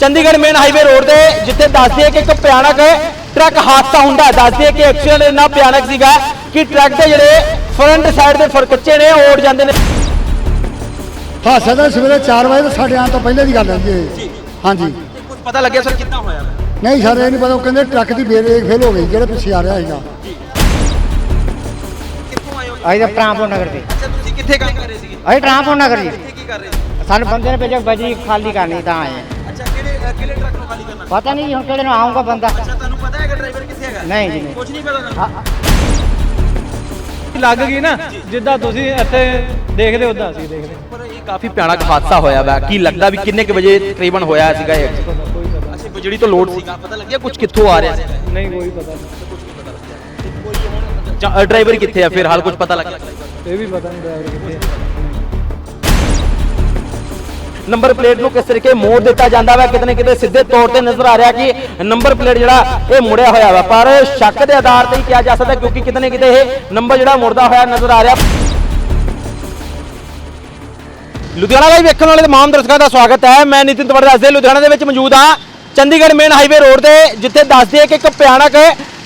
Chandigarh main highway road ਤੇ ਜਿੱਥੇ ਦੱਸਦੇ ਆ ਕਿ ਇੱਕ ਭਿਆਨਕ ਟਰੱਕ ਹਾਦਸਾ ਹੁੰਦਾ ਹੈ। ਦੱਸਦੇ ਆ ਕਿ ਐਕਸੀਡੈਂਟ ਇੰਨਾ ਭਿਆਨਕ ਸੀਗਾ ਕਿ ਟਰੱਕ ਦੇ ਜਿਹੜੇ ਫਰੰਟ ਸਾਈਡ ਦੇ ਫਰਕੱਚੇ ਨੇ ਉਹ ਉੜ ਜਾਂਦੇ ਨੇ। ਹਾਦਸਾ ਤਾਂ ਸਵੇਰੇ 4 ਵਜੇ ਤੋਂ ਸਾਡੇ ਆਉਣ ਤੋਂ ਪਹਿਲੇ ਦੀ ਗੱਲ ਹੈ ਜੀ ਇਹ। ਹਾਂਜੀ। ਕੁਝ ਪਤਾ ਲੱਗਿਆ ਸਰ ਕਿੱਦਾਂ ਹੋਇਆ? ਨਹੀਂ ਸਰ ਇਹ ਨਹੀਂ ਪਤਾ। ਉਹ ਕਹਿੰਦੇ ਟਰੱਕ ਦੀ ਬ੍ਰੇਕ ਫੇਲ ਹੋ ਗਈ ਜਿਹੜੇ ਪਿੱਛੇ ਆ ਰਿਹਾ ਸੀਗਾ। ਕਿੱਥੋਂ ਆਏ ਹੋ ਅਸੀਂ ਤਾਂ ਨਗਰ ਦੇ। ਅੱਛਾ ਤੁਸੀਂ ਕਿੱਥੇ ਕੰਮ ਕਰ ਰਹੇ ਸੀਗੇ? ਅਸੀਂ ਟਰਾਂਪੋ ਨਗਰ ਜੀ। ਇੱਥੇ ਕੀ ਕਰ ਰਹੇ ਸੀ? ਸਾਨੂੰ ਬੰਦੇ ਨੇ ਭੇਜਿਆ ਬਜੀ ਖਾਲੀ ਕਰਨੀ ਤਾਂ ਆਏ ਹਾਂ। ਖਾਲੀ ਕਰਨਾ ਪਤਾ ਨਹੀਂ ਜੀ ਹੁਣ ਕਿਹੜੇ ਨੂੰ ਆਊਗਾ ਬੰਦਾ। ਅੱਛਾ ਤੁਹਾਨੂੰ ਪਤਾ ਹੈਗਾ ਡਰਾਈਵਰ ਕਿੱਥੇ ਹੈਗਾ? ਨਹੀਂ ਜੀ ਨਹੀਂ। ਕੁਝ ਨਹੀਂ ਪਤਾ ਤੁਹਾਨੂੰ। ਲੱਗ ਗਈ ਨਾ ਜਿੱਦਾਂ ਤੁਸੀਂ ਇੱਥੇ ਦੇਖਦੇ ਉਦਾਂ ਅਸੀਂ ਦੇਖਦੇ ਪਰ ਇਹ ਕਾਫੀ ਭਿਆਨਕ ਹਾਦਸਾ ਹੋਇਆ ਵਾ। ਕੀ ਲੱਗਦਾ ਵੀ ਕਿੰਨੇ ਕੁ ਵਜੇ ਤਕਰੀਬਨ ਹੋਇਆ ਸੀਗਾ ਇਹ? ਕੋਈ ਪਤਾ ਅੱਛਾ ਬਜੜੀ ਤੋਂ ਲੋਡ ਸੀਗਾ ਪਤਾ ਲੱਗਿਆ? ਕੁਝ ਕਿੱਥੋਂ ਆ ਰਿਹਾ ਸੀ? ਨਹੀਂ ਕੋਈ ਪਤਾ ਨਹੀਂ। ਡਰਾਈਵਰ ਕਿੱਥੇ ਆ? ਫਿਰ ਹਾਲ ਕੁਝ ਪਤਾ ਲੱਗਿਆ? ਇਹ ਵੀ ਪਤਾ ਨਹੀਂ ਡਰਾਈਵਰ ਕਿੱਥੇ ਹੈ। ਨੰਬਰ ਪਲੇਟ ਨੂੰ ਕਿਸ ਤਰੀਕੇ ਮੋੜ ਦਿੱਤਾ ਜਾਂਦਾ ਵਾ, ਕਿਤੇ ਨਾ ਕਿਤੇ ਸਿੱਧੇ ਤੌਰ ਤੇ ਨਜ਼ਰ ਆ ਰਿਹਾ ਕਿ ਨੰਬਰ ਪਲੇਟ ਜਿਹੜਾ ਇਹ ਮੁੜਿਆ ਹੋਇਆ ਵਾ। ਪਰ ਸ਼ੱਕ ਦੇ ਆਧਾਰ ਤੇ ਹੀ ਕਿਹਾ ਜਾ ਸਕਦਾ ਕਿਉਂਕਿ ਕਿਤੇ ਨਾ ਕਿਤੇ ਇਹ ਨੰਬਰ ਜਿਹੜਾ ਮੁੜਦਾ ਹੋਇਆ ਨਜ਼ਰ ਆ ਰਿਹਾ। ਲੁਧਿਆਣਾ ਲਾਈਵ ਵੇਖਣ ਵਾਲੇ ਤਮਾਮ ਦਰਸ਼ਕਾਂ ਦਾ ਸਵਾਗਤ ਹੈ। ਮੈਂ ਨਿਤਿਨ ਤਵੜ ਦੱਸਦੇ, ਲੁਧਿਆਣਾ ਦੇ ਵਿੱਚ ਮੌਜੂਦ ਹਾਂ। ਚੰਡੀਗੜ੍ਹ ਮੇਨ ਹਾਈਵੇ ਰੋਡ ਤੇ, ਜਿੱਥੇ ਦੱਸਦੇ ਆ ਕਿ ਇੱਕ ਭਿਆਨਕ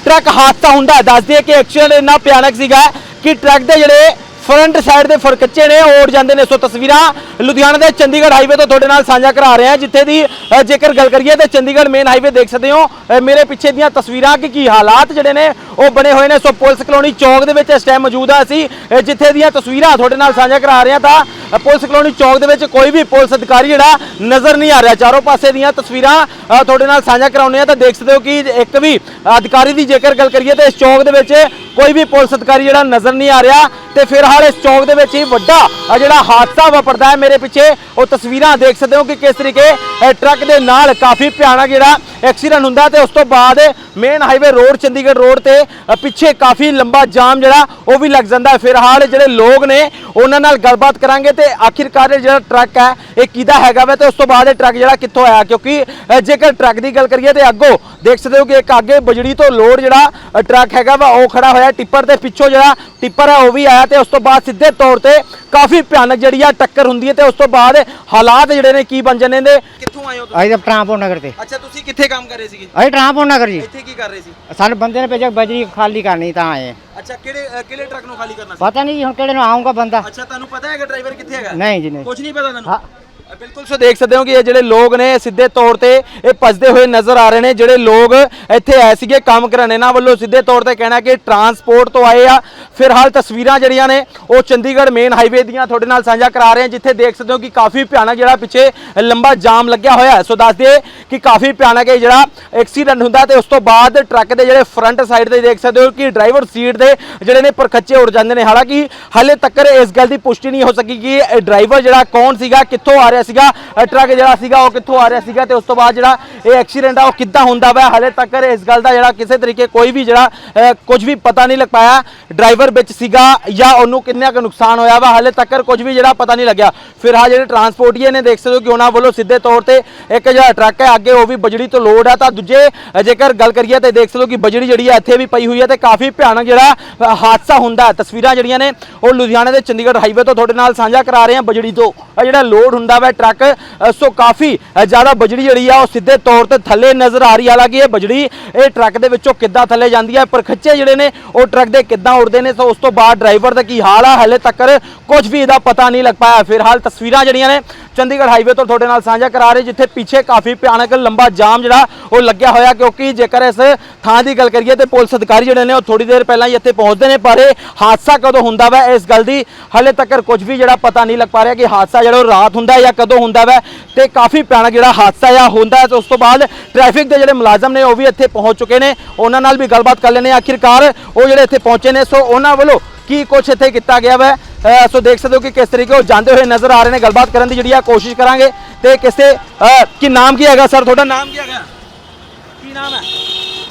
ਟਰੱਕ ਹਾਦਸਾ ਹੁੰਦਾ ਹੈ। ਦੱਸਦੇ ਕਿ ਐਕਚੁਅਲ ਇੰਨਾ ਭਿਆਨਕ ਸੀਗਾ ਕਿ ਟਰੱਕ ਦੇ ਜਿਹੜੇ ਫਰੰਟ ਸਾਈਡ ਦੇ ਫਰਕੱਚੇ ਨੇ, ਉਹ ਉੜ ਜਾਂਦੇ ਨੇ। ਸੋ ਤਸਵੀਰਾਂ ਲੁਧਿਆਣਾ ਦੇ ਚੰਡੀਗੜ੍ਹ ਹਾਈਵੇ ਤੋਂ ਤੁਹਾਡੇ ਨਾਲ ਸਾਂਝਾ ਕਰਾ ਰਹੇ ਹਾਂ, ਜਿੱਥੇ ਦੀ ਜੇਕਰ ਗੱਲ ਕਰੀਏ ਤੇ ਚੰਡੀਗੜ੍ਹ ਮੇਨ ਹਾਈਵੇ ਦੇਖ ਸਕਦੇ ਹੋ। ਮੇਰੇ ਪਿੱਛੇ ਦੀਆਂ ਤਸਵੀਰਾਂ ਕਿ ਕੀ ਹਾਲਾਤ ਜਿਹੜੇ ਨੇ, ਉਹ ਬਣੇ ਹੋਏ ਨੇ। ਸੋ ਪੁਲਿਸ ਕਲੋਨੀ ਚੌਕ ਦੇ ਵਿੱਚ ਇਸ ਟਾਈਮ ਮੌਜੂਦ ਆ ਅਸੀਂ ਜਿੱਥੇ ਦੀਆਂ ਤਸਵੀਰਾਂ ਤੁਹਾਡੇ ਨਾਲ ਸਾਂਝਾ ਕਰਾ ਰਹੇ ਹਾਂ ਤਾਂ ਪੁਲਿਸ ਕਲੋਨੀ ਚੌਕ ਦੇ ਵਿੱਚ ਕੋਈ ਵੀ ਪੁਲਿਸ ਅਧਿਕਾਰੀ ਜਿਹੜਾ ਨਜ਼ਰ ਨਹੀਂ ਆ ਰਿਹਾ। ਚਾਰੋਂ ਪਾਸੇ ਦੀਆਂ ਤਸਵੀਰਾਂ ਤੁਹਾਡੇ ਨਾਲ ਸਾਂਝਾ ਕਰਾਉਂਦੇ ਆ ਤਾਂ ਦੇਖ ਸਕਦੇ ਹੋ ਕਿ ਇੱਕ ਵੀ ਅਧਿਕਾਰੀ ਦੀ ਜੇਕਰ ਗੱਲ ਕਰੀਏ ਤਾਂ ਇਸ ਚੌਕ ਦੇ ਵਿੱਚ ਕੋਈ ਵੀ ਪੁਲਿਸ ਅਧਿਕਾਰੀ ਜਿਹੜਾ ਨਜ਼ਰ ਨਹੀਂ ਆ ਰਿਹਾ ਤੇ ਫਿਲਹਾਲ ਇਸ ਚੌਕ ਦੇ ਵਿੱਚ ਹੀ ਵੱਡਾ ਜਿਹੜਾ ਹਾਦਸਾ ਵਾਪਰਦਾ ਹੈ। ਮੇਰੇ ਪਿੱਛੇ ਉਹ ਤਸਵੀਰਾਂ ਦੇਖ ਸਕਦੇ ਹੋ ਕਿ ਕਿਸ ਤਰੀਕੇ ਟਰੱਕ ਦੇ ਨਾਲ ਕਾਫੀ ਭਿਆਨਕ ਜਿਹੜਾ ਐਕਸੀਡੈਂਟ ਹੁੰਦਾ ਤੇ ਉਸ ਤੋਂ ਬਾਅਦ main highway road Chandigarh road ਤੇ ਪਿੱਛੇ ਕਾਫੀ ਲੰਬਾ ਜਾਮ ਜਿਹੜਾ ਉਹ ਵੀ ਲੱਗ ਜਾਂਦਾ ਹੈ। ਫਿਲਹਾਲ ਜਿਹੜੇ ਲੋਕ ਨੇ ਉਹਨਾਂ ਨਾਲ ਗੱਲਬਾਤ ਕਰਾਂਗੇ ਤੇ ਆਖਿਰਕਾਰ ਇਹ ਜਿਹੜਾ ਟਰੱਕ ਹੈ ਇਹ ਕਿਹਦਾ ਹੈਗਾ ਵਾ ਤੇ ਉਸ ਤੋਂ ਬਾਅਦ ਇਹ ਟਰੱਕ ਜਿਹੜਾ ਕਿੱਥੋਂ ਆਇਆ ਕਿਉਂਕਿ ਜੇਕਰ ਟਰੱਕ ਦੀ ਗੱਲ ਕਰੀਏ ਤੇ ਅੱਗੋਂ ਦੇਖ ਸਕਦੇ ਹੋ ਕਿ ਇੱਕ ਅੱਗੇ ਬਜੜੀ ਤੋਂ ਲੋਡ ਜਿਹੜਾ ਟਰੱਕ ਹੈਗਾ ਵਾ ਉਹ ਖੜਾ ਹੋਇਆ ਟਿੱਪਰ ਦੇ ਪਿੱਛੋਂ ਜਿਹੜਾ ਟਿੱਪਰ ਹੈ ਉਹ ਵੀ ਆਇਆ ਤੇ ਉਸ ਤੋਂ ਬਾਅਦ ਸਿੱਧੇ ਤੌਰ ਤੇ ਕਾਫੀ ਭਿਆਨਕ ਜਿਹੜੀ ਆ ਟੱਕਰ ਹੁੰਦੀ ਹੈ ਤੇ ਉਸ ਤੋਂ ਬਾਅਦ ਹਾਲਾਤ ਜਿਹੜੇ ਨੇ ਕੀ ਬਣ ਜਾਂਦੇ ਨੇ? ਕਿੱਥੋਂ ਆਏ ਹੋ ਅਸੀਂ ਤਾਂ ਟਰਾਂਪੋ ਨਗਰ ਦੇ ਅੱਛਾ ਤੁਸੀਂ ਕਿੱਥੇ ਕੰਮ ਕਰ ਰਹੇ ਸੀਗੇ? ਅਸੀਂ ਟਰਾਂਪੋ ਨਗਰ ਜੀ। ਇੱਥੇ ਕੀ ਕਰ ਰਹੇ ਸੀ? ਸਾਨੂੰ ਬੰਦੇ ਨੇ ਭੇਜਿਆ ਬਜੀ ਖਾਲੀ ਕਰਨੀ ਤਾਂ ਆਏ। ਅੱਛਾ ਕਿਹੜੇ ਅ, ਕਿਹੜੇ ਟਰੱਕ ਨੂੰ ਖਾਲੀ ਕਰਨਾ ਸੀ? ਪਤਾ ਨਹੀਂ ਜੀ ਹੁਣ ਕਿਹੜੇ ਨੂੰ ਆਊਗਾ ਬੰਦਾ। ਅੱਛਾ ਤੁਹਾਨੂੰ ਪਤਾ ਹੈਗਾ ਡਰਾਈਵਰ ਕਿੱਥੇ ਹੈਗਾ? ਨਹੀਂ ਜੀ ਨਹੀਂ। ਕੁਝ ਨਹੀਂ ਪਤਾ ਤੁਹਾਨੂੰ? ਹਾਂ। ਅ, ਬਿਲਕੁਲ ਸੋ ਦੇਖ ਸਕਦੇ ਹੋ ਕਿ ਇਹ ਜਿਹੜੇ ਲੋਕ ਨੇ ਸਿੱਧੇ ਤੌਰ ਤੇ ਇਹ ਭੱਜਦੇ ਹੋਏ ਨਜ਼ਰ ਆ ਰਹੇ ਨੇ। ਜਿਹੜੇ ਲੋਕ ਇੱਥੇ ਆਏ ਸੀਗੇ ਕੰਮ ਕਰਨ ਇਹਨਾਂ ਵੱਲੋਂ ਸਿੱਧੇ ਤੌਰ ਤੇ ਕਹਿਣਾ ਕਿ ਟਰਾਂਸਪੋਰਟ ਤੋਂ ਆਏ ਆ। ਫਿਲਹਾਲ ਤਸਵੀਰਾਂ ਜਿਹੜੀਆਂ ਨੇ ਉਹ ਚੰਡੀਗੜ੍ਹ ਮੇਨ ਹਾਈਵੇ ਦੀਆਂ ਤੁਹਾਡੇ ਨਾਲ ਸਾਂਝਾ ਕਰਾ ਰਹੇ ਹਾਂ, ਜਿੱਥੇ ਦੇਖ ਸਕਦੇ ਹੋ ਕਿ ਕਾਫੀ ਭਿਆਨਕ ਜਿਹੜਾ ਪਿੱਛੇ ਲੰਬਾ ਜਾਮ ਲੱਗਿਆ ਹੋਇਆ ਹੈ। ਸੋ ਦੱਸ ਦਈਏ ਕਿ ਕਾਫੀ ਭਿਆਨਕ ਇਹ ਜਿਹੜਾ ਐਕਸੀਡੈਂਟ ਹੁੰਦਾ ਤੇ ਉਸ ਤੋਂ ਬਾਅਦ ਟਰੱਕ ਦੇ ਜਿਹੜੇ ਫਰੰਟ ਸਾਈਡ ਤੇ ਦੇਖ ਸਕਦੇ ਹੋ ਕਿ ਡਰਾਈਵਰ ਸੀਟ ਦੇ ਜਿਹੜੇ ਨੇ ਪਰਖੱਚੇ ਉੜ ਜਾਂਦੇ ਨੇ। ਹਾਲਾਂਕਿ ਹਾਲੇ ਤੱਕ ਇਸ ਗੱਲ ਦੀ ਪੁਸ਼ਟੀ ਨਹੀਂ ਹੋ ਸਕੀ ਕਿ ਇਹ ਡਰਾਈਵਰ ਜਿਹੜਾ ਕੌਣ ਸੀਗਾ, ਕਿੱਥੋਂ ਆ ਰਿਹਾ ਸੀਗਾ ਟਰੱਕ ਜਿਹੜਾ ਸੀਗਾ ਉਹ ਕਿੱਥੋਂ ਆ ਰਿਹਾ ਸੀਗਾ ਤੇ ਉਸ ਤੋਂ ਬਾਅਦ ਜਿਹੜਾ ਇਹ ਐਕਸੀਡੈਂਟ ਆ ਉਹ ਕਿੱਦਾਂ ਹੁੰਦਾ ਵਾ, ਹਾਲੇ ਤੱਕ ਇਸ ਗੱਲ ਦਾ ਜਿਹੜਾ ਕਿਸੇ ਤਰੀਕੇ ਕੋਈ ਵੀ ਜਿਹੜਾ ਕੁਝ ਵੀ ਪਤਾ ਨਹੀਂ ਲੱਗ ਪਾਇਆ। ਡਰਾਈਵਰ ਵਿੱਚ ਸੀਗਾ ਜਾਂ ਉਹਨੂੰ ਕਿੰਨਾ ਕੁ ਨੁਕਸਾਨ ਹੋਇਆ ਵਾ, ਹਾਲੇ ਤੱਕ ਕੁਝ ਵੀ ਜਿਹੜਾ ਪਤਾ ਨਹੀਂ ਲੱਗਿਆ। ਫਿਰ ਆ ਜਿਹੜੇ ਟਰਾਂਸਪੋਰਟੀਏ ਨੇ, ਦੇਖ ਸਕਦੇ ਹੋ ਕਿ ਉਹਨਾਂ ਵੱਲੋਂ ਸਿੱਧੇ ਤੌਰ ਤੇ ਇੱਕ ਜਿਹੜਾ ਟਰੱਕ ਹੈ, ਅੱਗੇ ਉਹ ਵੀ ਬਜੜੀ ਤੋਂ ਲੋਡ ਆ। ਤਾਂ ਦੂਜੇ ਜੇਕਰ ਗੱਲ ਕਰੀਏ ਤੇ ਦੇਖ ਸਕਦੇ ਹੋ ਕਿ ਬਜੜੀ ਜਿਹੜੀ ਹੈ ਇੱਥੇ ਵੀ ਪਈ ਹੋਈ ਹੈ ਤੇ ਕਾਫੀ ਭਿਆਨਕ ਜਿਹੜਾ ਹਾਦਸਾ ਹੁੰਦਾ ਤਸਵੀਰਾਂ ਜਿਹੜੀਆਂ ਨੇ, ਉਹ ਲੁਧਿਆਣਾ ਦੇ ਚੰਡੀਗੜ੍ਹ ਹਾਈਵੇ ਤੋਂ ਤੁਹਾਡੇ ਨਾਲ ਸਾਂਝਾ ਕਰਾ ਰਹੇ ਹਾਂ ਬਜੜੀ ਤੋਂ। ਆ ਜਿਹੜਾ ਲੋਡ ਹੁੰਦਾ ਵਾ ਟਰੱਕ ਸੋ ਕਾਫੀ ਜ਼ਿਆਦਾ ਬਜੜੀ ਜਿਹੜੀ ਆ, ਉਹ ਸਿੱਧੇ ਤੌਰ ਤੇ ਥੱਲੇ ਨਜ਼ਰ ਆ ਰਹੀ ਹੈ। ਹਾਲਾਂਕਿ ਇਹ ਬਜੜੀ, ਇਹ ਟਰੱਕ ਦੇ ਵਿੱਚੋਂ ਕਿੱਦਾਂ ਥੱਲੇ ਜਾਂਦੀ ਹੈ, ਪਰ ਖੱਚੇ ਜਿਹੜੇ ਨੇ, ਉਹ ਟਰੱਕ ਦੇ ਕਿੱਦਾਂ ਉੜਦੇ ਨੇ, ਸੋ ਉਸ ਤੋਂ ਬਾਅਦ ਡਰਾਈਵਰ ਦਾ ਕੀ ਹਾਲ ਆ ਹਲੇ ਤੱਕ ਕੁਝ ਵੀ ਇਹਦਾ ਪਤਾ ਨਹੀਂ ਲੱਗ ਪਾਇਆ। ਫਿਲਹਾਲ ਤਸਵੀਰਾਂ ਜਿਹੜੀਆਂ ਨੇ ਚੰਡੀਗੜ੍ਹ ਹਾਈਵੇ ਤੋਂ ਤੁਹਾਡੇ ਨਾਲ ਸਾਂਝਾ ਕਰਾ ਰਹੇ, ਜਿੱਥੇ ਪਿੱਛੇ ਕਾਫੀ ਭਿਆਨਕ ਲੰਬਾ ਜਾਮ ਜਿਹੜਾ, ਉਹ ਲੱਗਿਆ ਹੋਇਆ, ਕਿਉਂਕਿ ਜੇਕਰ ਇਸ ਥਾਂ ਦੀ ਗੱਲ ਕਰੀਏ ਤੇ ਪੁਲਿਸ ਅਧਿਕਾਰੀ ਜਿਹੜੇ ਨੇ, ਉਹ ਥੋੜੀ ਦੇਰ ਪਹਿਲਾਂ ਹੀ ਇੱਥੇ ਪਹੁੰਚਦੇ ਨੇ, ਪਰ ਇਹ ਹਾਦਸਾ ਕਦੋਂ ਹੁੰਦਾ ਵਾ? ਇਸ ਗੱਲ ਦੀ ਹਲੇ ਤੱਕ ਕੁਝ ਵੀ ਜਿਹੜਾ ਪਤਾ ਨਹੀਂ ਲੱਗ ਪਾ ਰਿਹਾ ਕਿ ਹਾਦਸਾ ਜਿਹੜਾ ਰਾਤ ਹੁੰਦਾ ਜਾਂ ਕਦੋਂ ਹੁੰਦਾ ਵਾ, ਤੇ ਕਾਫੀ ਭਿਆਨਕ ਜਿਹੜਾ ਹਾਦਸਾ ਆ, ਹੁੰਦਾ ਤੇ ਉਸ ਤੋਂ ਬਾਅਦ ਟ੍ਰੈਫਿਕ ਦੇ ਜਿਹੜੇ ਮੁਲਾਜ਼ਮ ਨੇ, ਉਹ ਵੀ ਇੱਥੇ ਪਹੁੰਚ ਚੁੱਕੇ ਨੇ। ਉਹਨਾਂ ਨਾਲ ਵੀ ਗੱਲਬਾਤ ਕਰ ਲੈਣੇ ਆਖਿਰਕਾਰ ਉਹ ਜਿਹੜੇ ਇੱਥੇ ਪਹੁੰਚੇ ਨੇ, ਸੋ ਉਹਨਾਂ ਵੱਲੋਂ ਕੀ ਕੁਝ ਇੱਥੇ ਕੀਤਾ ਗਿਆ ਵਾ? ਸੋ ਦੇਖ ਸਕਦੇ ਹੋ ਕਿ ਕਿਸ ਤਰੀਕੇ ਉਹ ਜਾਂਦੇ ਹੋਏ ਨਜ਼ਰ ਆ ਰਹੇ ਨੇ। ਗੱਲਬਾਤ ਕਰਨ ਦੀ ਜਿਹੜੀ ਆ ਕੋਸ਼ਿਸ਼ ਕਰਾਂਗੇ ਤੇ ਕਿਸੇ ਕੀ ਨਾਮ ਕੀ ਹੈਗਾ ਸਰ? ਤੁਹਾਡਾ ਨਾਮ ਕੀ ਹੈਗਾ? ਕੀ ਨਾਮ ਹੈ?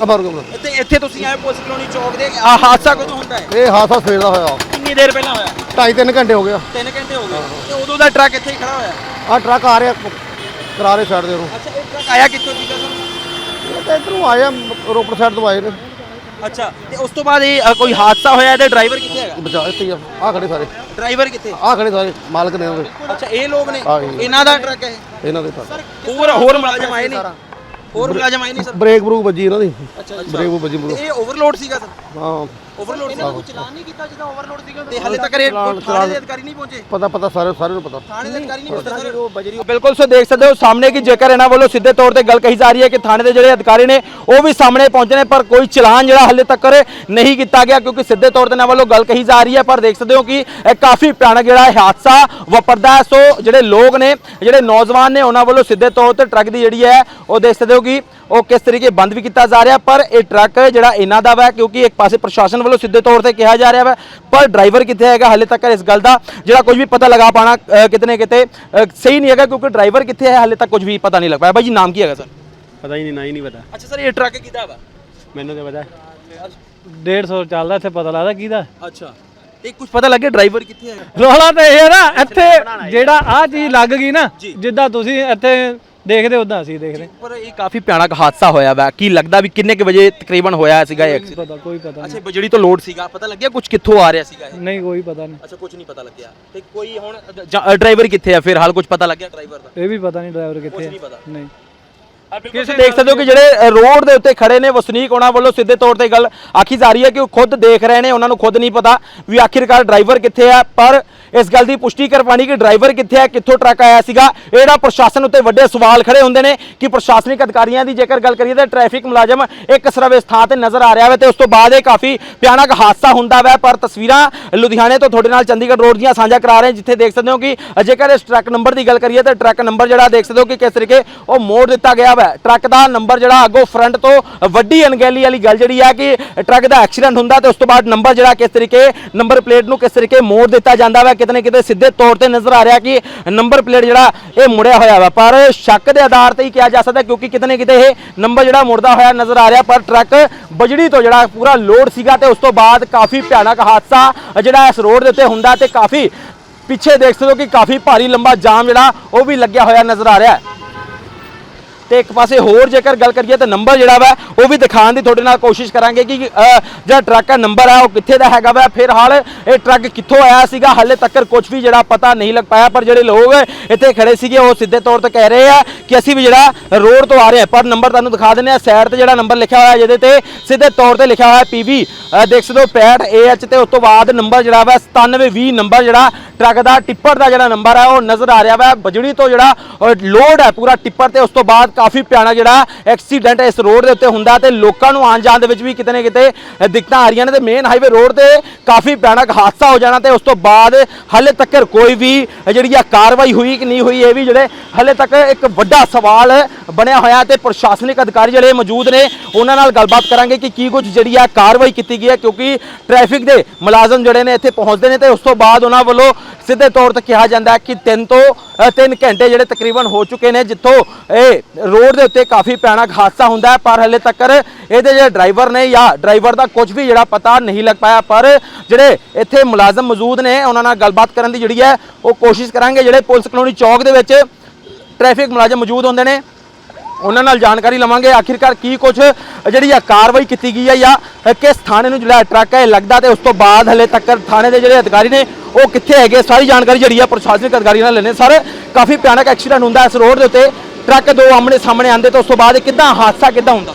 ਅਮਰ ਗੁਰੂ ਇੱਥੇ ਇੱਥੇ ਤੁਸੀਂ ਆਏ ਪੁਲਿਸ ਕਲੋਨੀ ਚੌਕ ਦੇ। ਆ ਹਾਦਸਾ ਕਦੋਂ ਹੁੰਦਾ ਹੈ? ਇਹ ਹਾਦਸਾ ਸਵੇਰ ਦਾ ਹੋਇਆ। ਕਿੰਨੀ ਦੇਰ ਪਹਿਲਾਂ ਹੋਇਆ? ਢਾਈ ਤਿੰਨ ਘੰਟੇ ਹੋ ਗਿਆ 3 ਘੰਟੇ ਹੋ ਗਏ। ਤੇ ਉਦੋਂ ਦਾ ਟਰੱਕ ਇੱਥੇ ਹੀ ਖੜਾ ਹੋਇਆ? ਆ ਟਰੱਕ ਆ ਰਿਹਾ ਕਰਾਰੇ ਸਾਈਡ ਦੇ ਨੂੰ ਅੱਛਾ ਇਹ ਟਰੱਕ ਆਇਆ ਕਿੱਥੋਂ ਸੀਗਾ ਸਰ? ਇਹ ਤਾਂ ਇੱਧਰੋਂ ਆਇਆ ਰੋਪੜ ਸਾਈਡ ਤੋਂ ਆਏ ਨੇ। ਅੱਛਾ ਤੇ ਉਸ ਤੋਂ ਬਾਅਦ ਇਹ ਅ, ਕੋਈ ਹਾਦਸਾ ਹੋਇਆ ਇਹਦੇ? ਡਰਾਈਵਰ ਕਿੱਥੇ ਹੈਗਾ? ਬਚਾ ਇੱਥੇ ਹੀ ਆ। ਆਹ ਖੜੇ ਸਾਰੇ। ਡਰਾਈਵਰ ਕਿੱਥੇ? ਆਹ ਖੜੇ ਸਾਰੇ ਮਾਲਕ ਨੇ ਉਹਦੇ। ਅੱਛਾ ਇਹ ਲੋਕ ਨੇ? ਹਾਂ ਜੀ। ਇਹਨਾਂ ਦਾ ਟਰੱਕ ਹੈ ਇਹਨਾਂ ਦੇ ਪਾਸ ਹੋਰ ਹੋਰ ਮੁਲਾਜ਼ਮ ਆਏ ਨਹੀਂ ਹੋਰ ਮੁਲਾਜ਼ਮ ਆਏ ਨਹੀਂ ਸਰ? ਬ੍ਰੇਕ ਬਰੂਕ ਵੱਜੀ ਇਹਨਾਂ ਦੀ। ਅੱਛਾ ਬ੍ਰੇਕ ਬਰੂਕ ਵੱਜੀ ਤੇ ਇਹ ਓਵਰਲੋਡ ਸੀਗਾ ਸਰ? ਹਾਂ। ਓਵਰਲੋਡ ਸੀ ਕੋਈ ਚਲਾਨ ਨਹੀਂ ਕੀਤਾ ਜਿਹਦਾ ਓਵਰਲੋਡ ਸੀਗਾ? ਤੇ ਹਾਲੇ ਤੱਕ ਇਹ ਥਾਣੇ ਦੇ ਅਧਿਕਾਰੀ ਨਹੀਂ ਪਹੁੰਚੇ? ਪਤਾ ਪਤਾ ਸਾਰੇ ਸਾਰੇ ਨੂੰ ਪਤਾ। ਥਾਣੇ ਦੇ ਅਧਿਕਾਰੀ ਨਹੀਂ ਪਹੁੰਚੇ ਸਰ? ਉਹ ਬਜਰੀ ਬਿਲਕੁਲ ਸੋ ਦੇਖ ਸਕਦੇ ਹੋ ਸਾਹਮਣੇ ਕਿ ਜੇਕਰ ਇਹਨਾਂ ਵੱਲੋਂ ਸਿੱਧੇ ਤੌਰ ਤੇ ਗੱਲ ਕਹੀ ਜਾ ਰਹੀ ਹੈ ਕਿ ਥਾਣੇ ਦੇ ਜਿਹੜੇ ਅਧਿਕਾਰੀ ਨੇ ਉਹ ਵੀ ਸਾਹਮਣੇ ਪਹੁੰਚੇ ਨੇ ਪਰ ਕੋਈ ਚਲਾਨ ਜਿਹੜਾ ਹਾਲੇ ਤੱਕ ਨਹੀਂ ਕੀਤਾ ਗਿਆ ਕਿਉਂਕਿ ਸਿੱਧੇ ਤੌਰ ਤੇ ਇਹਨਾਂ ਵੱਲੋਂ ਗੱਲ ਕਹੀ ਜਾ ਰਹੀ ਹੈ ਪਰ ਦੇਖ ਸਕਦੇ ਹੋ ਕਿ ਇਹ ਕਾਫੀ ਭਿਆਨਕ ਜਿਹੜਾ ਇਹ ਹਾਦਸਾ ਵਾਪਰਦਾ ਹੈ। ਸੋ ਜਿਹੜੇ ਲੋਕ ਨੇ ਜਿਹੜੇ ਨੌਜਵਾਨ ਨੇ ਉਹਨਾਂ ਵੱਲੋਂ ਸਿੱਧੇ ਤੌਰ ਤੇ ਟਰੱਕ ਦੀ ਜਿਹੜੀ ਹੈ ਉਹ ਦੇਖ ਸਕਦੇ ਹੋ ਕਿ ਉਹ ਕਿਸ ਤਰੀਕੇ ਬੰਦ ਵੀ ਕੀਤਾ ਜਾ ਰਿਹਾ ਪਰ ਇਹ ਟਰੱਕ ਜਿਹੜਾ ਇਹਨਾਂ ਦਾ ਵਾ ਕਿਉਂਕਿ ਇੱਕ ਪਾਸੇ ਪ੍ਰਸ਼ਾਸਨ ਵੱਲੋਂ ਸਿੱਧੇ ਤੌਰ ਤੇ ਕਿਹਾ ਜਾ ਰਿਹਾ ਵਾ ਪਰ ਡਰਾਈਵਰ ਕਿੱਥੇ ਹੈਗਾ ਹਾਲੇ ਤੱਕ ਇਸ ਗੱਲ ਦਾ ਜਿਹੜਾ ਕੁਝ ਵੀ ਪਤਾ ਲਗਾ ਪਾਣਾ ਕਿਤਨੇ ਕਿਤੇ ਸਹੀ ਨਹੀਂ ਹੈਗਾ ਕਿਉਂਕਿ ਡਰਾਈਵਰ ਕਿੱਥੇ ਹੈ ਹਾਲੇ ਤੱਕ ਕੁਝ ਵੀ ਪਤਾ ਨਹੀਂ ਲੱਗ ਪਾਇਆ। ਬਾਈ ਜੀ ਨਾਮ ਕੀ ਹੈਗਾ ਸਰ? ਪਤਾ ਹੀ ਨਹੀਂ ਨਾ ਹੀ ਨਹੀਂ ਪਤਾ। ਅੱਛਾ ਸਰ ਇਹ ਟਰੱਕ ਕਿਹਦਾ ਵਾ? ਮੈਨੂੰ ਤੇ ਪਤਾ। 150 ਚੱਲਦਾ ਇੱਥੇ ਪਤਾ ਲੱਗਦਾ ਕਿਹਦਾ। ਅੱਛਾ ਤੇ ਕੁਝ ਪਤਾ ਲੱਗਿਆ ਡਰਾਈਵਰ ਕਿੱਥੇ ਹੈਗਾ? ਰੋਲਾ ਤੇ ਇਹ ਹੈ ਨਾ ਇੱਥੇ ਜਿਹੜਾ ਆ ਚੀਜ਼ ਲੱਗ ਗਈ ਨਾ ਜਿੱਦਾਂ ਤੁਸੀਂ ਇੱਥੇ ਦੇਖਦੇ ਉਦਾਂ ਅਸੀਂ ਦੇਖਦੇ। ਪਰ ਇਹ ਕਾਫੀ ਭਿਆਨਕ ਹਾਦਸਾ ਹੋਇਆ ਵਾ। ਕੀ ਲੱਗਦਾ ਵੀ ਕਿੰਨੇ ਕੁ ਵਜੇ ਤਕਰੀਬਨ ਹੋਇਆ ਸੀਗਾ ਇਹ ਨਹੀਂ ਪਤਾ ਕੋਈ ਪਤਾ ਅੱਛਾ ਬਜੜੀ ਤੋਂ ਲੋਡ ਸੀਗਾ ਪਤਾ ਲੱਗਿਆ ਕੁਝ ਕਿੱਥੋਂ ਆ ਰਿਹਾ ਸੀਗਾ ਇਹ? ਨਹੀਂ ਨਹੀਂ ਕੋਈ ਪਤਾ ਨਹੀਂ। ਅੱਛਾ ਕੁਝ ਨਹੀਂ ਪਤਾ ਲੱਗਿਆ। ਤੇ ਕੋਈ ਹੁਣ ਡਰਾਈਵਰ ਕਿੱਥੇ ਆ? ਫਿਰ ਹਾਲ ਕੁਝ ਪਤਾ ਲੱਗਿਆ ਡਰਾਈਵਰ ਦਾ? ਇਹ ਵੀ ਪਤਾ ਨਹੀਂ ਡਰਾਈਵਰ ਕਿੱਥੇ ਨਹੀਂ ਪਤਾ। ਨਹੀਂ। ਕਿਸੇ ਦੇਖ ਸਕਦੇ ਹੋ ਕਿ ਜਿਹੜੇ ਅ, ਰੋਡ ਦੇ ਉੱਤੇ ਖੜੇ ਨੇ ਵਸਨੀਕ ਉਹਨਾਂ ਵੱਲੋਂ ਸਿੱਧੇ ਤੌਰ ਤੇ ਗੱਲ ਆਖੀ ਜਾ ਰਹੀ ਹੈ ਕਿ ਉਹ ਖੁਦ ਦੇਖ ਰਹੇ ਨੇ ਉਹਨਾਂ ਨੂੰ ਖੁਦ ਨਹੀਂ ਪਤਾ ਵੀ ਆਖਿਰਕਾਰ ਡਰਾਈਵਰ ਕਿੱਥੇ ਆ। ਪਰ ਇਸ ਗੱਲ ਦੀ ਪੁਸ਼ਟੀ ਕਰ ਕਿ ਡਰਾਈਵਰ ਕਿੱਥੇ ਹੈ ਕਿੱਥੋਂ ਟਰੱਕ ਆਇਆ ਸੀਗਾ। ਇਹ ਜਿਹੜਾ ਪ੍ਰਸ਼ਾਸਨ ਉੱਤੇ ਵੱਡੇ ਸਵਾਲ ਖੜੇ ਹੁੰਦੇ ਨੇ ਕਿ ਪ੍ਰਸ਼ਾਸਨਿਕ ਅਧਿਕਾਰੀਆਂ ਦੀ ਜੇਕਰ ਗੱਲ ਕਰੀਏ ਤਾਂ ਟ੍ਰੈਫਿਕ ਮੁਲਾਜ਼ਮ ਇੱਕ ਸਰਵੇ ਥਾਂ ਤੇ ਨਜ਼ਰ ਆ ਰਿਹਾ ਵਾ ਤੇ ਉਸ ਤੋਂ ਬਾਅਦ ਇਹ ਕਾਫੀ ਭਿਆਨਕ ਹਾਦਸਾ ਹੁੰਦਾ ਵਾ। ਪਰ ਤਸਵੀਰਾਂ ਲੁਧਿਆਣੇ ਤੋਂ ਤੁਹਾਡੇ ਨਾਲ ਚੰਡੀਗੜ੍ਹ ਰੋਡ ਦੀਆਂ ਸਾਂਝਾ ਕਰਾ ਰਹੇ ਜਿੱਥੇ ਦੇਖ ਸਕਦੇ ਹੋ ਕਿ ਜੇਕਰ ਇਸ ਟਰੱਕ ਨੰਬਰ ਦੀ ਗੱਲ ਕਰੀਏ ਤਾਂ ਟਰੱਕ ਨੰਬਰ ਜਿਹੜਾ ਦੇਖ ਸਕਦੇ ਹੋ ਕਿ ਕਿਸ ਤਰੀਕੇ ਉਹ ਮੋੜ ਦਿੱਤਾ ਗਿਆ ਵਾ। ਟਰੱਕ ਦਾ ਨੰਬਰ ਜਿਹੜਾ ਅੱਗੋਂ ਫਰੰਟ ਤੋਂ ਵੱਡੀ ਅਣਗਹਿਲੀ ਵਾਲੀ ਗੱਲ ਜਿਹੜੀ ਆ ਕਿ ਟਰੱਕ ਦਾ ਐਕਸੀਡੈਂਟ ਹੁੰਦਾ ਤੇ ਉਸ ਤੋਂ ਬਾਅਦ ਨੰਬਰ ਜਿਹੜਾ ਕਿਸ ਤਰੀਕੇ ਨੰਬਰ ਪਲੇਟ ਨੂੰ ਕਿਸ ਤਰੀਕੇ ਮੋੜ ਦਿੱਤਾ ਜਾਂਦਾ ਵਾ ਕਿਤੇ ਨਾ ਕਿਤੇ ਸਿੱਧੇ ਤੌਰ ਤੇ ਨਜ਼ਰ ਆ ਰਿਹਾ ਕਿ ਨੰਬਰ ਪਲੇਟ ਜਿਹੜਾ ਇਹ ਮੁੜਿਆ ਹੋਇਆ ਵਾ। ਪਰ ਸ਼ੱਕ ਦੇ ਆਧਾਰ ਤੇ ਹੀ ਕਿਹਾ ਜਾ ਸਕਦਾ ਕਿਉਂਕਿ ਕਿਤੇ ਨਾ ਕਿਤੇ ਇਹ ਨੰਬਰ ਜਿਹੜਾ ਮੁੜਦਾ ਹੋਇਆ ਨਜ਼ਰ ਆ ਰਿਹਾ, ਪਰ ਟਰੱਕ ਬਜੜੀ ਤੋਂ ਜਿਹੜਾ ਪੂਰਾ ਲੋਡ ਸੀਗਾ ਤੇ ਉਸ ਤੋਂ ਬਾਅਦ ਕਾਫੀ ਭਿਆਨਕ ਹਾਦਸਾ ਜਿਹੜਾ ਇਸ ਰੋਡ ਦੇ ਉੱਤੇ ਹੁੰਦਾ ਤੇ ਕਾਫੀ ਪਿੱਛੇ ਦੇਖ ਸਕਦੇ ਹੋ ਕਿ ਕਾਫੀ ਭਾਰੀ ਲੰਬਾ ਜਾਮ ਜਿਹੜਾ ਉਹ ਵੀ ਲੱਗਿਆ ਹੋਇਆ ਨਜ਼ਰ ਆ ਰਿਹਾ। ਹੈ ਤੇ ਇੱਕ ਪਾਸੇ ਹੋਰ ਜੇਕਰ ਗੱਲ ਕਰੀਏ ਤਾਂ ਨੰਬਰ ਜਿਹੜਾ ਵਾ, ਉਹ ਵੀ ਦਿਖਾਉਣ ਦੀ ਤੁਹਾਡੇ ਨਾਲ ਕੋਸ਼ਿਸ਼ ਕਰਾਂਗੇ ਕਿ ਜਿਹੜਾ ਟਰੱਕ ਦਾ ਨੰਬਰ ਹੈ ਉਹ ਕਿੱਥੇ ਦਾ ਹੈਗਾ ਵਾ। ਫਿਰ ਹਾਲ ਇਹ ਟਰੱਕ ਕਿੱਥੋਂ ਆਇਆ ਸੀਗਾ, ਹਾਲੇ ਤੱਕ ਕੁਝ ਵੀ ਜਿਹੜਾ ਪਤਾ ਨਹੀਂ ਲੱਗ ਪਾਇਆ, ਪਰ ਜਿਹੜੇ ਲੋਕ ਇੱਥੇ ਖੜੇ ਸੀਗੇ, ਉਹ ਸਿੱਧੇ ਤੌਰ ਤੇ ਕਹਿ ਰਹੇ ਆ ਕਿ ਅਸੀਂ ਵੀ ਜਿਹੜਾ ਰੋਡ ਤੋਂ ਆ ਰਹੇ ਹਾਂ। ਪਰ ਨੰਬਰ ਤੁਹਾਨੂੰ ਦਿਖਾ ਦਿੰਦੇ ਆ ਸਾਈਡ ਤੇ ਜਿਹੜਾ ਨੰਬਰ ਲਿਖਿਆ ਹੋਇਆ, ਜਿਹਦੇ ਤੇ ਸਿੱਧੇ ਤੌਰ ਤੇ ਲਿਖਿਆ ਹੋਇਆ ਪੀਵੀ ਦੇਖ ਸਕਦੇ ਹੋ 65 AH ਤੇ ਉਸ ਤੋਂ ਬਾਅਦ ਨੰਬਰ ਜਿਹੜਾ ਵਾ 9720 ਨੰਬਰ ਜਿਹੜਾ, ਟਰੱਕ ਦਾ ਟਿੱਪਰ ਦਾ ਜਿਹੜਾ ਨੰਬਰ ਹੈ ਉਹ ਨਜ਼ਰ ਆ ਰਿਹਾ ਵਾ। ਬਜੜੀ ਤੋਂ ਜਿਹੜਾ ਲੋਡ ਹੈ ਪੂਰਾ ਟਿੱਪਰ ਤੇ, ਉਸ ਤੋਂ ਬਾਅਦ ਕਾਫੀ ਭਿਆਨਕ ਜਿਹੜਾ ਐਕਸੀਡੈਂਟ ਇਸ ਰੋਡ ਦੇ ਉੱਤੇ ਹੁੰਦਾ ਤੇ ਲੋਕਾਂ ਨੂੰ ਆਉਣ ਜਾਣ ਦੇ ਵਿੱਚ ਵੀ ਕਿਤੇ ਨਾ ਕਿਤੇ ਦਿੱਕਤਾਂ ਆ ਰਹੀਆਂ ਨੇ ਤੇ ਮੇਨ ਹਾਈਵੇ ਰੋਡ ਤੇ ਕਾਫੀ ਭਿਆਨਕ ਹਾਦਸਾ ਹੋ ਜਾਣਾ ਤੇ ਉਸ ਤੋਂ ਬਾਅਦ ਹਲੇ ਤੱਕ ਕੋਈ ਵੀ ਜਿਹੜੀ ਆ ਕਾਰਵਾਈ ਹੋਈ ਕਿ ਨਹੀਂ ਹੋਈ, ਇਹ ਵੀ ਜਿਹੜੇ ਹਲੇ ਤੱਕ ਇੱਕ ਵੱਡਾ ਸਵਾਲ ਬਣਿਆ ਹੋਇਆ ਤੇ ਪ੍ਰਸ਼ਾਸਨਿਕ ਅਧਿਕਾਰੀ ਜਿਹੜੇ ਮੌਜੂਦ ਨੇ, ਉਹਨਾਂ ਨਾਲ ਗੱਲਬਾਤ ਕਰਾਂਗੇ ਕਿ ਕੀ ਕੁਝ ਜਿਹੜੀ ਆ ਕਾਰਵਾਈ ਕੀਤੀ ਗਈ ਹੈ ਕਿਉਂਕਿ ਟ੍ਰੈਫਿਕ ਦੇ ਮੁਲਾਜ਼ਮ ਜਿਹੜੇ ਨੇ ਇੱਥੇ ਪਹੁੰਚਦੇ ਨੇ ਤੇ ਉਸ ਤੋਂ ਬਾਅਦ ਉਹਨਾਂ ਵੱਲੋਂ ਸਿੱਧੇ ਤੌਰ ਤੇ ਕਿਹਾ ਜਾਂਦਾ ਹੈ ਕਿ 3 ਤੋਂ 3 ਘੰਟੇ ਜਿਹੜੇ ਤਕਰੀਬਨ ਹੋ ਚੁੱਕੇ ਨੇ, ਜਿੱਥੋਂ ਇਹ ਰੋਡ ਦੇ ਉੱਤੇ ਕਾਫੀ ਭਿਆਨਕ ਹਾਦਸਾ ਹੁੰਦਾ ਹੈ, ਪਰ ਹਲੇ ਤੱਕ ਇਹਦੇ ਜਿਹੜੇ ਡਰਾਈਵਰ ਨੇ ਜਾਂ ਡਰਾਈਵਰ ਦਾ ਕੁਝ ਵੀ ਜਿਹੜਾ ਪਤਾ ਨਹੀਂ ਲੱਗ ਪਾਇਆ, ਪਰ ਜਿਹੜੇ ਇੱਥੇ ਮੁਲਾਜ਼ਮ ਮੌਜੂਦ ਨੇ, ਉਹਨਾਂ ਨਾਲ ਗੱਲਬਾਤ ਕਰਨ ਦੀ ਜਿਹੜੀ ਹੈ, ਉਹ ਕੋਸ਼ਿਸ਼ ਕਰਾਂਗੇ। ਜਿਹੜੇ ਪੁਲਿਸ ਕਲੋਨੀ ਚੌਕ ਦੇ ਵਿੱਚ ਟ੍ਰੈਫਿਕ ਮੁਲਾਜ਼ਮ ਮੌਜੂਦ ਹੁੰਦੇ ਨੇ ਉਹਨਾਂ ਨਾਲ ਜਾਣਕਾਰੀ ਲਵਾਂਗੇ ਆਖਿਰਕਾਰ ਕੀ ਕੁਝ ਜਿਹੜੀ ਆ ਕਾਰਵਾਈ ਕੀਤੀ ਗਈ ਹੈ ਜਾਂ ਕਿਸ ਥਾਣੇ ਨੂੰ ਜਿਹੜਾ ਟਰੱਕ ਹੈ ਲੱਗਦਾ ਤੇ ਉਸ ਤੋਂ ਬਾਅਦ ਹਲੇ ਤੱਕ ਥਾਣੇ ਦੇ ਜਿਹੜੇ ਅਧਿਕਾਰੀ ਨੇ ਉਹ ਕਿੱਥੇ ਹੈਗੇ ਸਾਰੀ ਜਾਣਕਾਰੀ ਜਿਹੜੀ ਆ ਪ੍ਰਸ਼ਾਸਨਿਕ ਅਧਿਕਾਰੀਆਂ ਨਾਲ ਲੈਣੇ ਸਰ ਕਾਫੀ ਭਿਆਨਕ ਐਕਸੀਡੈਂਟ ਹੁੰਦਾ ਇਸ ਰੋਡ ਦੇ ਉੱਤੇ ਟਰੱਕ ਦੋ ਆਮਣੇ ਸਾਹਮਣੇ ਆਉਂਦੇ ਤੇ ਉਸ ਤੋਂ ਬਾਅਦ ਕਿੱਦਾਂ ਹਾਦਸਾ ਕਿੱਦਾਂ ਹੁੰਦਾ?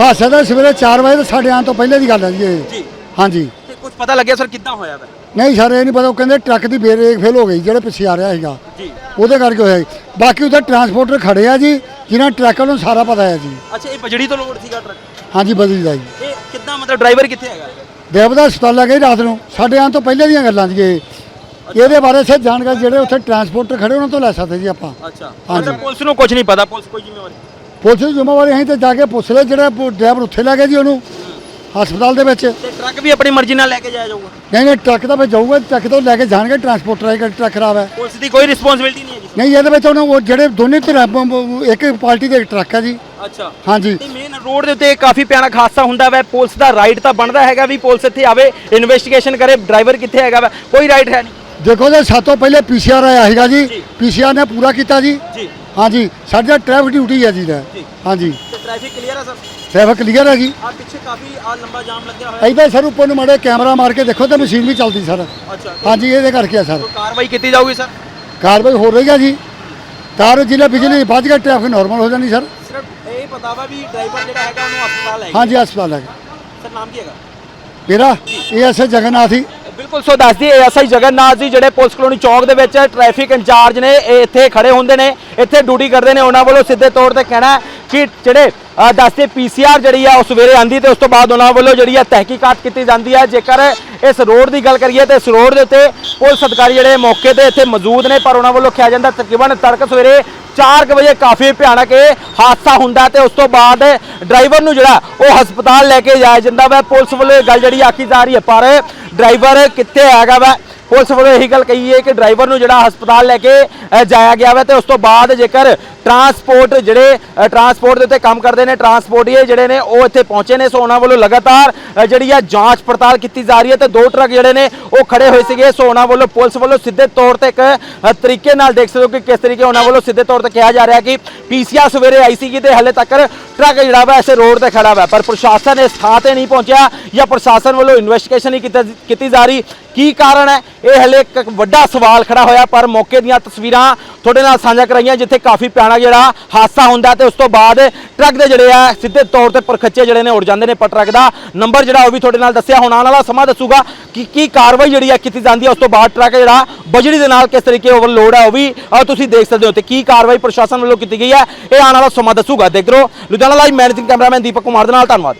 ਹਾਦਸਾ ਤਾਂ ਸਵੇਰੇ 4 ਵਜੇ ਤੋਂ ਸਾਡੇ ਆਉਣ ਤੋਂ ਪਹਿਲੇ ਦੀ ਗੱਲ ਹੈ ਜੀ ਇਹ। ਹਾਂਜੀ। ਤੇ ਕੁਝ ਪਤਾ ਲੱਗਿਆ ਸਰ ਕਿੱਦਾਂ ਹੋਇਆ ਵਾ? ਨਹੀਂ ਸਰ ਇਹ ਨਹੀਂ ਪਤਾ ਉਹ ਕਹਿੰਦੇ ਟਰੱਕ ਦੀ ਬ੍ਰੇਕ ਫੇਲ ਹੋ ਗਈ ਜਿਹੜੇ ਪਿੱਛੇ ਆ ਰਿਹਾ ਸੀਗਾ। ਜੀ। ਉਹਦੇ ਕਰਕੇ ਹੋਇਆ ਜੀ। ਬਾਕੀ ਉੱਥੇ ਟਰਾਂਸਪੋਰਟਰ ਖੜੇ ਆ ਜੀ ਜਿਨ੍ਹਾਂ ਟਰੱਕਾਂ ਨੂੰ ਸਾਰਾ ਪਤਾ ਹੈ ਜੀ। ਅੱਛਾ ਇਹ ਬਜੜੀ ਤੋਂ ਲੋਡ ਸੀਗਾ ਟਰੱਕ? ਹਾਂਜੀ ਬਦਲੀ ਦਾ ਜੀ। ਇਹ ਕਿੱਦਾਂ ਮਤਲਬ ਡਰਾਈਵਰ ਕਿੱਥੇ ਹੈਗਾ? ਦੇਵਦਾ ਹਸਪਤਾਲ ਆ ਗਏ ਰਾਤ ਨੂੰ। ਸਾਡੇ ਆਉਣ ਤੋਂ ਪਹਿਲੇ ਦੀਆਂ ਗੱਲਾਂ ਜੀ ਇਹ। ਇਹਦੇ ਬਾਰੇ ਸੇ ਜਾਣਕਾਰੀ ਜਿਹੜੇ ਉੱਥੇ ਟਰਾਂਸਪੋਰਟਰ ਖੜੇ ਉਹਨਾਂ ਤੋਂ ਲੈ ਸਕਦੇ ਜੀ ਆਪਾਂ। ਅੱਛਾ। ਮਤਲਬ ਪੁਲਿਸ ਨੂੰ ਕੁਝ ਨਹੀਂ ਪਤਾ ਪੁਲਿਸ ਕੋਈ ਜ਼ਿੰਮੇਵਾਰੀ? ਪੁਲਿਸ ਦੀ ਜ਼ਿੰਮੇਵਾਰੀ ਅਸੀਂ ਤੇ ਜਾ ਕੇ ਪੁੱਛ ਲਿਆ ਜਿਹੜਾ ਡਰਾਈਵਰ ਉੱਥੇ ਲੈ ਗਿਆ ਜੀ ਉਹਨੂੰ। ਹਸਪਤਾਲ ਦੇ ਵਿੱਚ। ਤੇ ਟਰੱਕ ਵੀ ਆਪਣੀ ਮਰਜ਼ੀ ਨਾਲ ਲੈ ਕੇ ਜਾਇਆ ਜਾਊਗਾ? ਨਹੀਂ ਨਹੀਂ ਟਰੱਕ ਤਾਂ ਫਿਰ ਜਾਊਗਾ ਟਰੱਕ ਤੋਂ ਲੈ ਕੇ ਜਾਣਗੇ ਟਰਾਂਸਪੋਰਟਰ ਆਏਗਾ ਟਰੱਕ ਖਰਾਬ ਹੈ। ਪੁਲਿਸ ਦੀ ਕੋਈ ਰਿਸਪੌਂਸਿਬਿਲਟੀ ਨਹੀਂ ਹੈਗੀ। ਨਹੀਂ ਇਹਦੇ ਵਿੱਚ ਉਹਨਾਂ ਉਹ ਜਿਹੜੇ ਦੋਨੇ ਧਿਰਾਂ ਬ- ਇੱਕ ਪਾਰਟੀ ਦੇ ਟਰੱਕ ਹੈ ਜੀ। ਅੱਛਾ। ਹਾਂਜੀ। ਤੇ ਮੇਨ ਰੋਡ ਦੇ ਉੱਤੇ ਕਾਫੀ ਭਿਆਨਕ ਹਾਦਸਾ ਹੁੰਦਾ ਵੈ ਪੁਲਿਸ ਦਾ ਰਾਈਟ ਤਾਂ ਬਣਦਾ ਹੈਗਾ ਵੀ ਪੁਲਿਸ ਇੱਥੇ ਆਵੇ ਇਨਵੈਸਟੀਗੇਸ਼ਨ ਕਰੇ ਡਰਾਈਵਰ ਕਿੱਥੇ ਹੈਗਾ ਵਾ ਕੋਈ ਰਾਈਟ ਹੈ ਨਹੀਂ। ਦੇਖੋ ਜੀ ਸਾਤੋਂ ਪਹਿਲੇ ਪੀਸੀਆਰ ਆਇਆ ਸੀਗਾ ਜੀ। ਜੀ। ਪੀਸੀਆਰ ਨੇ ਪੂਰਾ ਕੀਤਾ ਜੀ। ਜੀ। ਹਾਂਜੀ ਸਾਡੀ ਤਾਂ ਟ੍ਰੈਫਿਕ ਡਿਊਟੀ ਹੈ ਜੀ ਦਾ ਜੀ। ਹਾਂਜੀ। ਤੇ ਟ੍ਰੈਫਿਕ ਕਲੀਅਰ ਹੈ ਸਰ? ਟ੍ਰੈਫਿਕ ਕਲੀਅਰ ਹੈ ਜੀ। ਆ ਪਿੱਛੇ ਕਾਫੀ ਆ ਲੰਬਾ ਜਾਮ ਲੱਗਿਆ ਹੋਇਆ। ਐਦਾਂ ਸਰ ਉੱਪਰ ਨੂੰ ਮਾੜੇ ਕੈਮਰਾ ਮਾਰ ਕੇ ਦੇਖੋ ਤਾਂ ਮਸ਼ੀਨ ਵੀ ਚੱਲਦੀ ਸਰ। ਅੱਛਾ ਹਾਂਜੀ ਇਹਦੇ ਕਰਕੇ ਆ ਸਰ। ਕੋਈ ਕਾਰਵਾਈ ਕੀਤੀ ਜਾਊਗੀ ਸਰ? ਕਾਰਵਾਈ ਹੋ ਰਹੀ ਹੈ ਜੀ। ਕਾਰ ਜ਼ਿਲ੍ਹਾ ਬਿਜਲੀ ਵੱਜ ਗਿਆ ਟ੍ਰੈਫਿਕ ਨਾਰਮਲ ਹੋ ਜਾਣੀ ਸਰ। ਸਿਰਫ ਇਹ ਪਤਾ ਵਾ ਵੀ ਡਰਾਈਵਰ ਜਿਹੜਾ ਹੈਗਾ ਉਹਨੂੰ ਹਸਪਤਾਲ ਲੈ ਹਾਂਜੀ ਹਸਪਤਾਲ ਹੈ ਸਰ ਨਾਮ ਕੀ ਹੈਗਾ? ਮੇਰਾ ਇਹ ਐਸ ਜਗਨਨਾਥ ਜੀ। ਬਿਲਕੁਲ ਸੋ ਦੱਸਦੀ ਐਸਆਈ ਜਗਨਨਾਥ ਜੀ ਜਿਹੜੇ ਪੁਲਿਸ ਕਲੋਨੀ ਚੌਕ ਦੇ ਵਿੱਚ ਟ੍ਰੈਫਿਕ ਇੰਚਾਰਜ ਨੇ ਇਹ ਇੱਥੇ ਖੜੇ ਹੁੰਦੇ ਨੇ ਇੱਥੇ ਡਿਊਟੀ ਕਰਦੇ ਨੇ ਉਹਨਾਂ ਵੱਲੋਂ ਸਿੱਧੇ ਤੌਰ ਤੇ ਕਹਿਣਾ ਹੈ ਕਿ ਜਿਹੜੇ ਅ, ਦੱਸਦੇ ਪੀਸੀਆਰ ਜਿਹੜੀ ਆ ਉਹ ਸਵੇਰੇ ਆਂਦੀ ਤੇ ਉਸ ਤੋਂ ਬਾਅਦ ਉਹਨਾਂ ਵੱਲੋਂ ਜਿਹੜੀ ਆ ਤਹਿਕੀਕਾਤ ਕੀਤੀ ਜਾਂਦੀ ਹੈ ਜੇਕਰ ਇਸ ਰੋਡ ਦੀ ਗੱਲ ਕਰੀਏ ਤੇ ਇਸ ਰੋਡ ਦੇ ਉੱਤੇ ਪੁਲਿਸ ਅਧਿਕਾਰੀ ਜਿਹੜੇ ਮੌਕੇ ਤੇ ਇੱਥੇ ਮੌਜੂਦ ਨੇ ਪਰ ਉਹਨਾਂ ਵੱਲੋਂ ਕਿਹਾ ਜਾਂਦਾ ਤਕਰੀਬਨ ਤੜਕ ਸਵੇਰੇ 4 ਵਜੇ ਕਾਫੀ ਭਿਆਨਕ ਇਹ ਹਾਦਸਾ ਹੁੰਦਾ ਤੇ ਉਸ ਤੋਂ ਬਾਅਦ ਡਰਾਈਵਰ ਨੂੰ ਜਿਹੜਾ ਉਹ ਹਸਪਤਾਲ ਲੈ ਕੇ ਜਾਇਆ ਜਾਂਦਾ ਵਾ। ਪੁਲਿਸ ਵੱਲੋਂ ਇਹ ਗੱਲ ਜਿਹੜੀ ਆਖੀ ਜਾ ਰਹੀ ਹੈ ਪਰ ਡਰਾਈਵਰ ਕਿੱਥੇ ਹੈਗਾ ਵਾ ਪੁਲਿਸ ਵੱਲੋਂ ਇਹੀ ਗੱਲ ਕਹੀ ਹੈ ਕਿ ਡਰਾਈਵਰ ਨੂੰ ਜਿਹੜਾ ਹਸਪਤਾਲ ਲੈ ਕੇ ਜਾਇਆ ਗਿਆ ਵਾ ਤੇ ਉਸ ਤੋਂ ਬਾਅਦ ਜੇਕਰ ਟਰਾਂਸਪੋਰਟ ਜਿਹੜੇ ਟਰਾਂਸਪੋਰਟ ਦੇ ਉੱਤੇ ਕੰਮ ਕਰਦੇ ਨੇ, ਟਰਾਂਸਪੋਰਟੀਏ ਜਿਹੜੇ ਨੇ, ਉਹ ਇੱਥੇ ਪਹੁੰਚੇ ਨੇ, ਸੋ ਉਹਨਾਂ ਵੱਲੋਂ ਲਗਾਤਾਰ ਜਿਹੜੀ ਆ ਜਾਂਚ ਪੜਤਾਲ ਕੀਤੀ ਜਾ ਰਹੀ ਹੈ ਤੇ ਦੋ ਟਰੱਕ ਜਿਹੜੇ ਨੇ, ਉਹ ਖੜੇ ਹੋਏ ਸੀਗੇ। ਸੋ ਉਹਨਾਂ ਵੱਲੋਂ ਪੁਲਿਸ ਵੱਲੋਂ ਸਿੱਧੇ ਤੌਰ ਤੇ ਇੱਕ ਤਰੀਕੇ ਨਾਲ ਦੇਖ ਸਕਦੇ ਹੋ ਕਿ ਕਿਸ ਤਰੀਕੇ ਉਹਨਾਂ ਵੱਲੋਂ ਸਿੱਧੇ ਤੌਰ ਤੇ ਕਿਹਾ ਜਾ ਰਿਹਾ ਕਿ ਪੀਸੀਆਰ ਸਵੇਰੇ ਆਈ ਸੀਗੀ ਤੇ ਹਲੇ ਤੱਕ ਟਰੱਕ ਜਿਹੜਾ ਵਾ ਐਸੇ ਰੋਡ ਤੇ ਖੜਾ ਵਾ, ਪਰ ਪ੍ਰਸ਼ਾਸਨ ਇਸ ਥਾਂ ਤੇ ਨਹੀਂ ਪਹੁੰਚਿਆ ਜਾਂ ਪ੍ਰਸ਼ਾਸਨ ਵੱਲੋਂ ਇਨਵੈਸਟੀਗੇਸ਼ਨ ਨਹੀਂ ਕੀਤਾ- ਕੀਤੀ ਜਾ ਰਹੀ। ਕੀ ਕਾਰਨ ਹੈ? ਇਹ ਹਲੇ ਇੱਕ ਵੱਡਾ ਸਵਾਲ ਖੜਾ ਹੋਇਆ, ਪਰ ਮੌਕੇ ਦੀਆਂ ਤਸਵੀਰਾਂ ਤੁਹਾਡੇ ਨਾਲ ਸਾਂਝਾ ਕਰਾਈਆਂ, ਜਿੱਥੇ ਕਾਫੀ ਪਿਆਣਾ ਜਿਹੜਾ ਹਾਦਸਾ ਹੁੰਦਾ ਤੇ ਉਸ ਤੋਂ ਬਾਅਦ ਟਰੱਕ ਦੇ ਜਿਹੜੇ ਆ, ਸਿੱਧੇ ਤੌਰ ਤੇ ਪਰਖੱਚੇ ਜਿਹੜੇ ਨੇ, ਉੜ ਜਾਂਦੇ ਨੇ, ਪਰ ਟਰੱਕ ਦਾ ਨੰਬਰ ਜਿਹੜਾ ਉਹ ਵੀ ਤੁਹਾਡੇ ਨਾਲ ਦੱਸਿਆ, ਹੁਣ ਆਉਣ ਵਾਲਾ ਸਮਾਂ ਦੱਸੂਗਾ ਕਿ ਕੀ ਕਾਰਵਾਈ ਜਿਹੜੀ ਆ ਕੀਤੀ ਜਾਂਦੀ ਹੈ ਉਸ ਤੋਂ ਬਾਅਦ ਟਰੱਕ ਜਿਹੜਾ ਬਜੜੀ ਦੇ ਨਾਲ ਕਿਸ ਤਰੀਕੇ ਓਵਰਲੋਡ ਹੈ ਉਹ ਵੀ ਤੁਸੀਂ ਦੇਖ ਸਕਦੇ ਹੋ ਤੇ ਕੀ ਕਾਰਵਾਈ ਪ੍ਰਸ਼ਾਸਨ ਵੱਲੋਂ ਕੀਤੀ ਗਈ ਹੈ ਇਹ ਆਉਣ ਵਾਲਾ ਸਮਾਂ ਦੱਸੂਗਾ। ਦੇਖ ਲਓ Ludhiana live managing cameraman Deepak Kumar ਦੇ ਨਾਲ, ਧੰਨਵਾਦ।